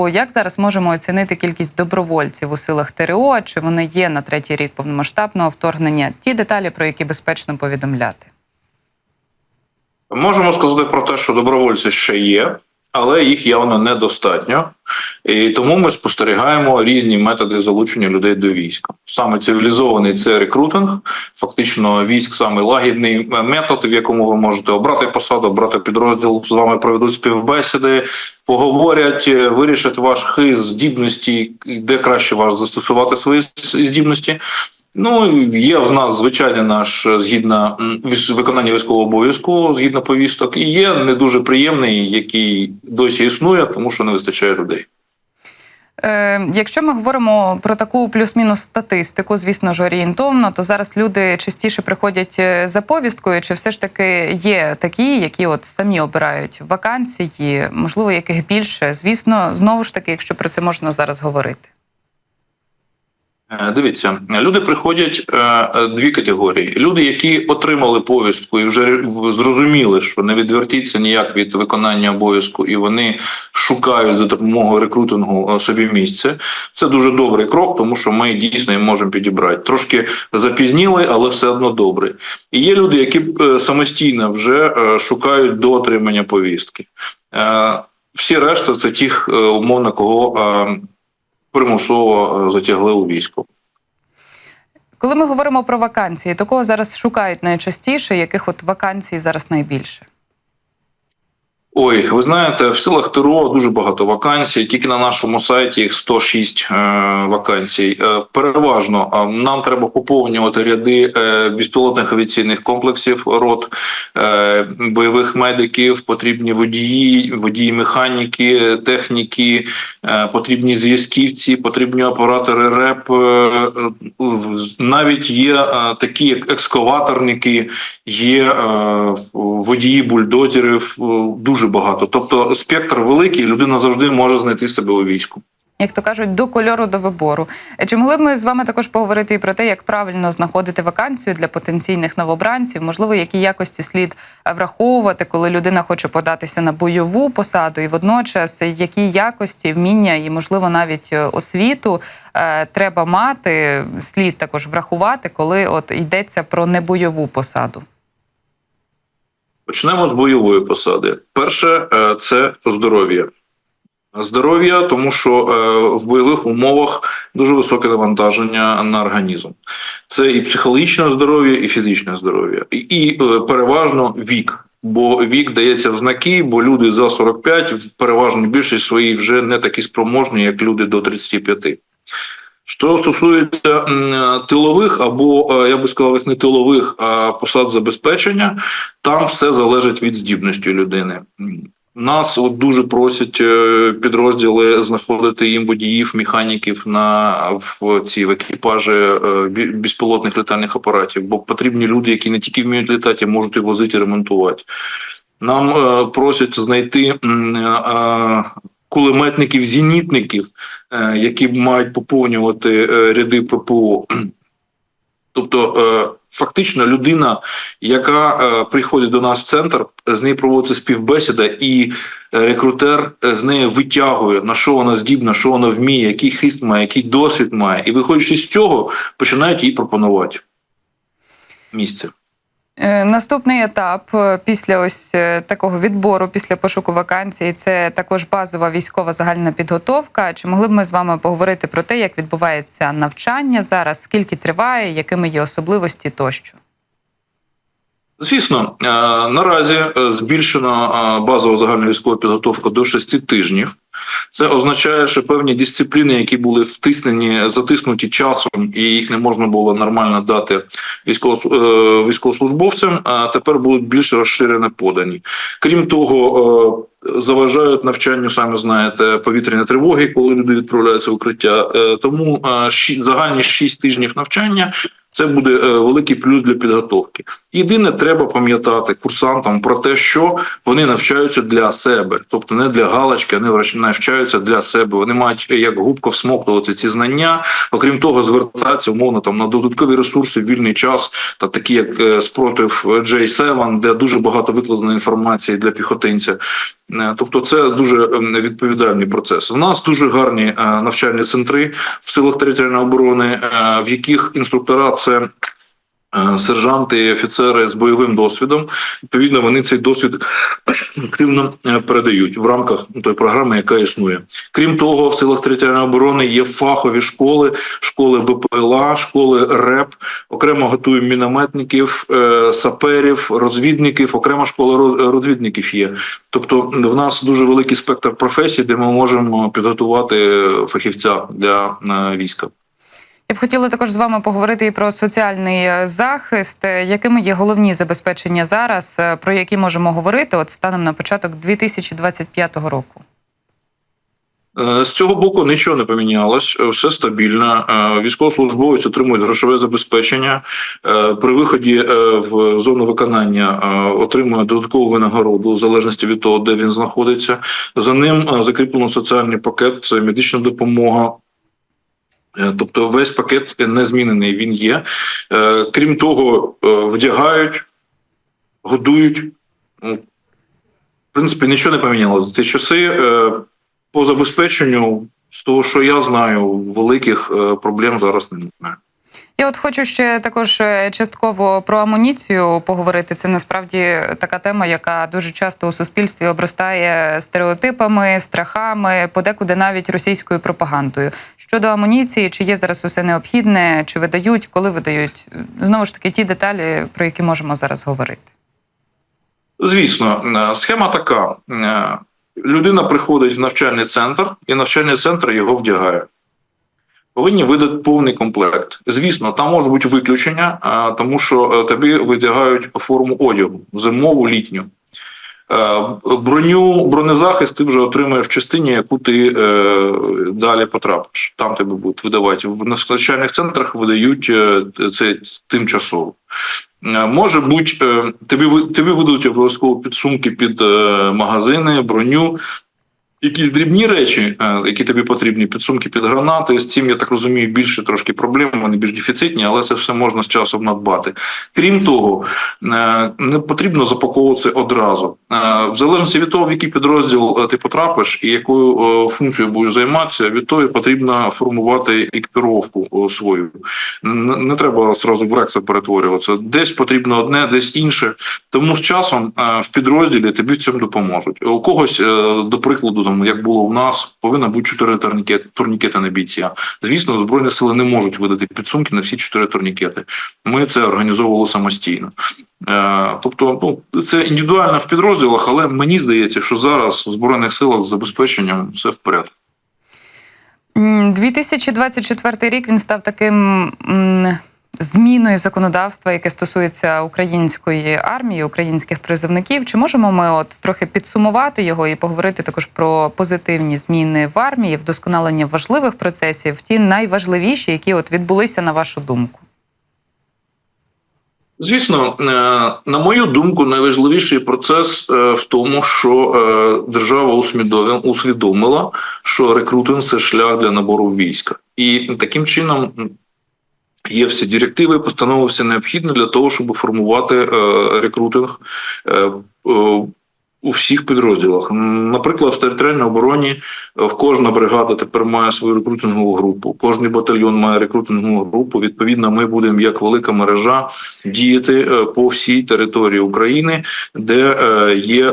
Як зараз можемо оцінити кількість добровольців у силах ТРО? Чи вони є на третій рік повномасштабного вторгнення? Ті деталі, про які безпечно повідомляти. Можемо сказати про те, що добровольці ще є, але їх явно недостатньо. І тому ми спостерігаємо різні методи залучення людей до війська. Саме цивілізований це рекрутинг. Фактично, військ саме лагідний метод, в якому ви можете обрати посаду, обрати підрозділ, з вами проведуть співбесіди, поговорять, е, вирішать ваш хист, здібності, де краще вас застосувати свої здібності. Ну, є в нас звичайний наш е, згідно виконання військового обов'язку, згідно повісток, і є не дуже приємний, який досі існує, тому що не вистачає людей. Е, якщо ми говоримо про таку плюс-мінус статистику, звісно ж орієнтовно, то зараз люди частіше приходять е, за повісткою, чи все ж таки є такі, які от самі обирають вакансії, можливо, яких більше. Звісно, знову ж таки, якщо про це можна зараз говорити. Е, Дивіться, люди приходять е, е, дві категорії: люди, які отримали повістку і вже зрозуміли, що не відвертіться ніяк від виконання обов'язку, і вони шукають за допомогою рекрутингу собі місце. Це дуже добрий крок, тому що ми дійсно їм можемо підібрати. Трошки запізніли, але все одно добре. І є люди, які самостійно вже шукають до отримання повістки. Всі решта це тих, умовно, кого примусово е, затягли у військо. Коли ми говоримо про вакансії, то кого зараз шукають найчастіше, яких от вакансій зараз найбільше? Ой, ви знаєте, в силах ТРО дуже багато вакансій. Тільки на нашому сайті їх 106 е, вакансій. Е, переважно нам треба поповнювати ряди е, безпілотних авіаційних комплексів, рот бойових медиків, потрібні водії, водії механіки, техніки, потрібні зв'язківці, потрібні оператори РЕП. Навіть є такі як екскаваторники, є водії бульдозерів, е, дуже багато. Тобто спектр великий, людина завжди може знайти себе у війську. Як то кажуть, до кольору до вибору. Е, Чи могли б ми з вами також поговорити і про те, як правильно знаходити вакансію для потенційних новобранців? Можливо, які якості слід е, враховувати, коли людина хоче податися на бойову посаду, і водночас е, які якості, вміння і, можливо, навіть освіту е, треба мати, слід також врахувати, коли от йдеться про небойову посаду. Почнемо з бойової посади. Перше е, це здоров'я. Здоров'я, тому що е, в бойових умовах дуже високе навантаження на організм. Це і психологічне здоров'я, і фізичне здоров'я, і, е, переважно вік. Бо вік дається в знаки, бо люди за 45 в переважній більшість своїй вже не такі спроможні, як люди до 35. Що стосується тилових або е, я би сказав, не тилових, а посад забезпечення, там все залежить від здібності людини. Нас от дуже просять е, підрозділи знаходити їм водіїв, механіків на в ці в екіпажі е, безпілотних літальних апаратів, бо потрібні люди, які не тільки вміють літати, а можуть і возити, і ремонтувати. Нам просять знайти кулеметників, зенітників, е, які мають поповнювати е, ряди ППО. Тобто, е, фактично, людина, яка приходить до нас в центр, з нею проводиться співбесіда, і рекрутер з нею витягує на що вона здібна, що вона вміє, який хист має, який досвід має, і виходячи з цього, починають їй пропонувати місце. Е, Наступний етап е, після ось е, такого відбору, після пошуку вакансій, це також базова військова загальна підготовка. Чи могли б ми з вами поговорити про те, як відбувається навчання зараз, скільки триває, якими є особливості тощо? Звісно, е, наразі е, збільшена е, базова загальна військова підготовка до 6 тижнів. Це означає, що певні дисципліни, які були втиснені, затиснуті часом, і їх не можна було нормально дати військово- військовослужбовцям, тепер будуть більш розширено подані. Крім того, заважають навчанню, самі знаєте, повітряні тривоги, коли люди відправляються в укриття. Тому загальні 6 тижнів навчання це буде е, великий плюс для підготовки. Єдине, треба пам'ятати курсантам про те, що вони навчаються для себе, тобто не для галочки, вони навчаються для себе. Вони мають як губка всмоктувати ці знання. Окрім того, звертатися умовно там на додаткові ресурси, вільний час, та такі як е, спротив J7, де дуже багато викладено інформації для піхотинця. Е, Тобто, це дуже відповідальний процес. У нас дуже гарні е, навчальні центри в силах територіальної оборони, е, в яких інструктора це. е, Сержанти і офіцери з бойовим досвідом, відповідно, вони цей досвід активно е, передають в рамках тої програми, яка існує. Крім того, в силах територіальної оборони є фахові школи, школи БПЛА, школи РЕП. Окремо готуємо мінометників, е, саперів, розвідників. Окрема школа розвідників є. Тобто, в нас дуже великий спектр професій, де ми можемо підготувати фахівця для війська. Я б хотіла також з вами поговорити і про соціальний е, захист. Е, Якими є головні забезпечення зараз, е, про які можемо говорити от станом на початок 2025 року? З цього боку нічого не помінялось, все стабільно. Військовослужбовець отримує грошове забезпечення. При виході в зону виконання отримує додаткову винагороду в залежності від того, де він знаходиться. За ним закріплено соціальний пакет, це медична допомога. Е, Тобто весь пакет не змінений, він є. Е, Крім того, е, вдягають, годують. В принципі, нічого не помінялося. Ті часи по забезпеченню, з того, що я знаю, великих проблем зараз немає. Я от хочу ще також е, частково про амуніцію поговорити. Це насправді така тема, яка дуже часто у суспільстві обростає стереотипами, страхами, подекуди навіть російською пропагандою. Щодо амуніції, чи є зараз усе необхідне, чи видають, коли видають? Знову ж таки, ті деталі, про які можемо зараз говорити. Звісно, е, схема така: Е, людина приходить в навчальний центр, і навчальний центр його вдягає. Повинні видати повний комплект. Звісно, там можуть бути виключення, тому що е, тобі видягають форму одягу зимову, літню. Е, Броню, бронезахист ти вже отримаєш в частині, яку ти е, далі потрапиш. Там тебе будуть видавати. В навчальних центрах видають е, це тимчасово. Може бути, тобі, тобі видадуть обов'язково підсумки під магазини, броню. Якісь дрібні речі, е, які тобі потрібні, підсумки під гранати. З цим я так розумію, більше трошки проблем, вони більш дефіцитні, але це все можна з часом надбати. Крім того, е, не потрібно запаковуватися одразу. Е, В залежності від того, в який підрозділ ти потрапиш і якою функцією будеш займатися, від того потрібно формувати екіпіровку свою. Не треба одразу в рекса перетворюватися. Десь потрібно одне, десь інше. Тому з часом в підрозділі тобі в цьому допоможуть. У когось, до прикладу, там як було в нас, повинно бути чотири турнікети, турнікети на бійця. Звісно, збройні сили не можуть видати підсумки на всі чотири турнікети. Ми це організовували самостійно. Е, Тобто, ну це індивідуально в підрозділах, але мені здається, що зараз в збройних силах з забезпеченням все в порядку. 2024 рік він став таким зміною законодавства, яке стосується української армії, українських призовників. Чи можемо ми от трохи підсумувати його і поговорити також про позитивні зміни в армії, вдосконалення важливих процесів, ті найважливіші, які от відбулися на вашу думку? Звісно, е, на мою думку, найважливіший процес е, в тому, що е, держава усвідомила, усвідомила, що рекрутинг це шлях для набору війська, і таким чином. Є всі директиви, постанови, все необхідне для того, щоб формувати е, рекрутинг е, е, у всіх підрозділах. Наприклад, в територіальній обороні в кожна бригада тепер має свою рекрутингову групу, кожний батальйон має рекрутингову групу. Відповідно, ми будемо як велика мережа діяти по всій території України, де є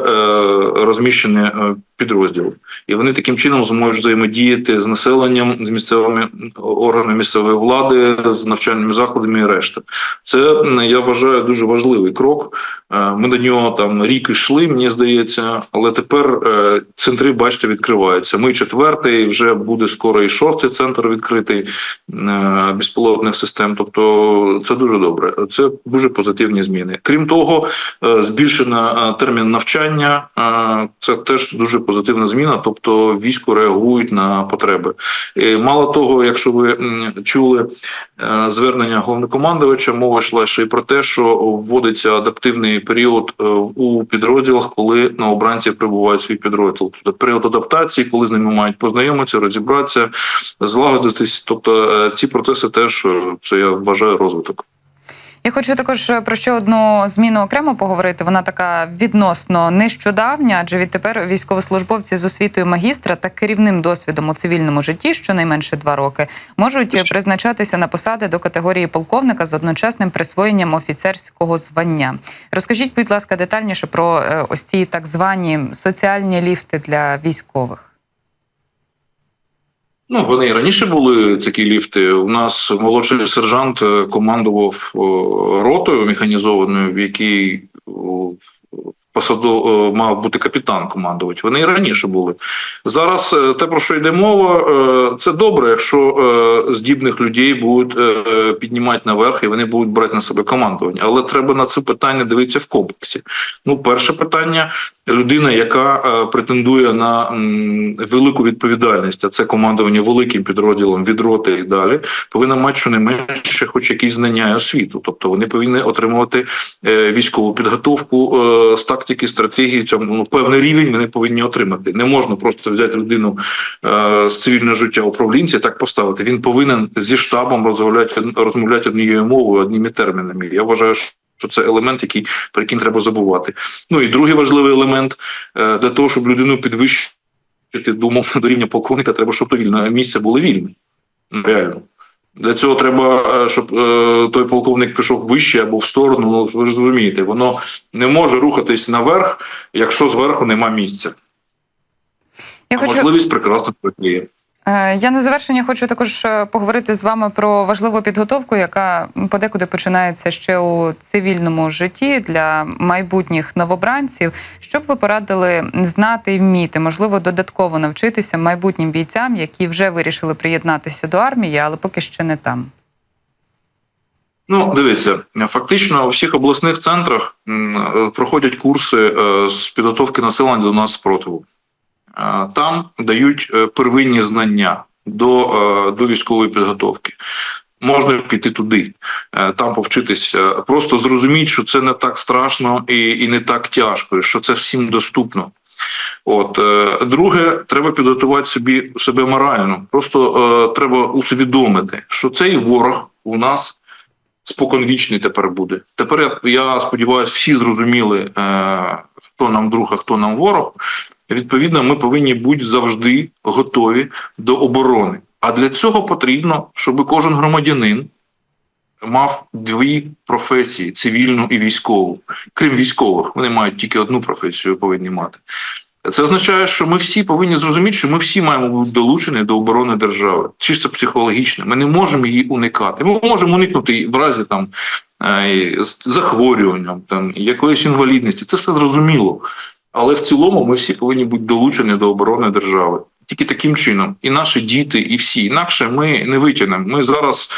розміщені підрозділи, і вони таким чином зможуть взаємодіяти з населенням, з місцевими органами місцевої влади, з навчальними закладами і решта. Це я вважаю дуже важливий крок. Е, Ми до нього там рік йшли, мені здається, але тепер е, центри, бачите, відкриваються. Ми четвертий, вже буде скоро і шостий центр відкритий е, безпілотних систем. Тобто це дуже добре. Це дуже позитивні зміни. Крім того, збільшено е, термін навчання. Це теж дуже позитивна зміна, тобто військо реагують на потреби. Е, Мало того, якщо ви чули е, звернення головнокомандувача, мова йшла ще й про те, що вводиться адаптивний період е, у підрозділах, коли новобранці прибувають в свій підрозділ. Тобто період адаптації, коли з ними мають познайомитися, розібратися, злагодитись. Тобто е, ці процеси теж це я вважаю розвиток. Я хочу також е, про ще одну зміну окремо поговорити. Вона така відносно нещодавня, адже відтепер військовослужбовці з освітою магістра та керівним досвідом у цивільному житті, щонайменше два роки, можуть призначатися на посади до категорії полковника з одночасним присвоєнням офіцерського звання. Розкажіть, будь ласка, детальніше про е, ось ці так звані соціальні ліфти для військових. Ну, вони і раніше були такі ліфти. У нас молодший сержант е, командував е, ротою механізованою, в якій посаду е, мав бути капітан командувати. Вони і раніше були. Зараз те, про що йде мова, це добре, якщо здібних людей будуть піднімати наверх і вони будуть брати на себе командування. Але треба на це питання дивитися в комплексі. Ну, перше питання людина, яка е, претендує на велику відповідальність, а це командування великим підрозділом від роти і далі, повинна мати щонайменше хоч якісь знання і освіту. Тобто вони повинні отримувати е, військову підготовку е, з тактики, стратегії. Цьому ну, певний рівень вони повинні отримати. Не можна просто взяти людину з цивільного життя управлінця і так поставити. Він повинен зі штабом розмовляти розмовляти однією мовою, одніми термінами. Я вважаю, що що це елемент, який про який треба забувати. Ну і другий важливий елемент е, для того, щоб людину підвищити до умовно до рівня полковника, треба, щоб то вільне місце було вільне. Ну, Реально. Для цього треба, е, щоб е, той полковник пішов вище або в сторону. Ну ви ж розумієте, воно не може рухатись наверх, якщо зверху нема місця. Я А хочу можливість прекрасно прикриє. Е, Я на завершення хочу також е, поговорити з вами про важливу підготовку, яка подекуди починається ще у цивільному житті для майбутніх новобранців. Що б ви порадили знати і вміти, можливо, додатково навчитися майбутнім бійцям, які вже вирішили приєднатися до армії, але поки ще не там. Ну, дивіться, фактично у всіх обласних центрах е, проходять курси з підготовки населення до нас спротиву. Там дають е, первинні знання до, е, до військової підготовки. Можна піти туди, е, там повчитися, просто зрозуміти, що це не так страшно і, і не так тяжко, що це всім доступно. От друге, треба підготувати собі себе морально. Просто е, треба усвідомити, що цей ворог у нас споконвічний тепер буде. Тепер я сподіваюся, всі зрозуміли, е, хто нам друг, а хто нам ворог. Відповідно, ми повинні бути завжди готові до оборони. А для цього потрібно, щоб кожен громадянин мав дві професії цивільну і військову. Крім військових, вони мають тільки одну професію, повинні мати. Це означає, що ми всі повинні зрозуміти, що ми всі маємо бути долучені до оборони держави, чисто психологічно. Ми не можемо її уникати. Ми можемо уникнути в разі там е, захворювання, там якоїсь інвалідності. Це все зрозуміло. Але в цілому ми всі повинні бути долучені до оборони держави. Тільки таким чином, і наші діти, і всі. Інакше ми не витягнемо. Ми зараз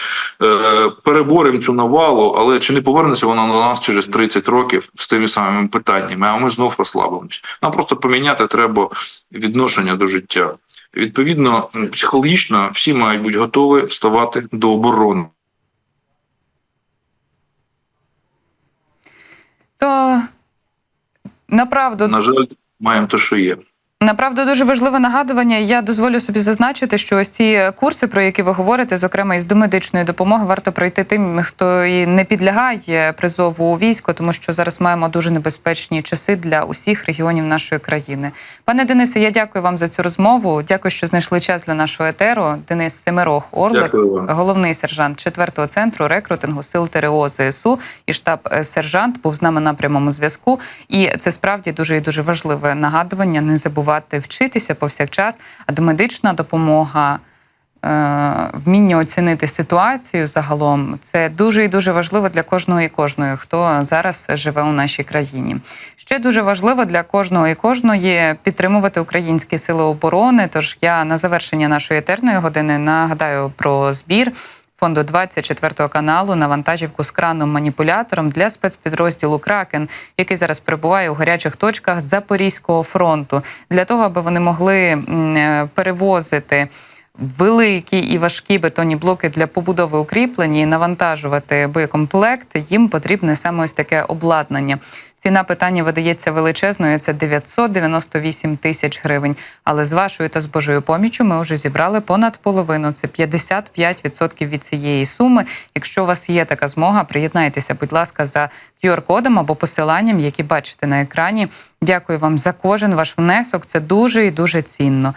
е, переборемо цю навалу, але чи не повернеться вона до нас через 30 років з тими самими питаннями, а ми знов розслабимося. Нам просто поміняти треба відношення до життя. Відповідно, психологічно всі мають бути готові ставати до оборони. То направду На жаль, маємо те, що є. Направду дуже важливе нагадування. Я дозволю собі зазначити, що ось ці курси, про які ви говорите, зокрема із домедичної допомоги, варто пройти тим, хто і не підлягає призову у військо, тому що зараз маємо дуже небезпечні часи для усіх регіонів нашої країни. Пане Денисе, я дякую вам за цю розмову. Дякую, що знайшли час для нашого етеру. Денис Семирох Орлик, головний сержант 4-го центру рекрутингу сил ТРО ЗСУ і штаб-сержант був з нами на прямому зв'язку. І це справді дуже і дуже важливе нагадування. Не забувати вчитися повсякчас. А домедична допомога, е, вміння оцінити ситуацію загалом це дуже і дуже важливо для кожного і кожної, хто зараз живе у нашій країні. Ще дуже важливо для кожного і кожної підтримувати українські сили оборони. Тож я на завершення нашої етерної години нагадаю про збір. Фонду 24 каналу на вантажівку з краном маніпулятором для спецпідрозділу Кракен, який зараз перебуває у гарячих точках Запорізького фронту, для того, аби вони могли е, перевозити. Великі і важкі бетонні блоки для побудови укріплень і навантажувати боєкомплект. Їм потрібне саме ось таке обладнання. Ціна питання видається величезною. Це 998 тисяч гривень. Але з вашою та з Божою поміччю ми вже зібрали понад половину. Це 55% від цієї суми. Якщо у вас є така змога, приєднайтеся, будь ласка, за QR-кодом або посиланням, які бачите на екрані. Дякую вам за кожен ваш внесок. Це дуже і дуже цінно.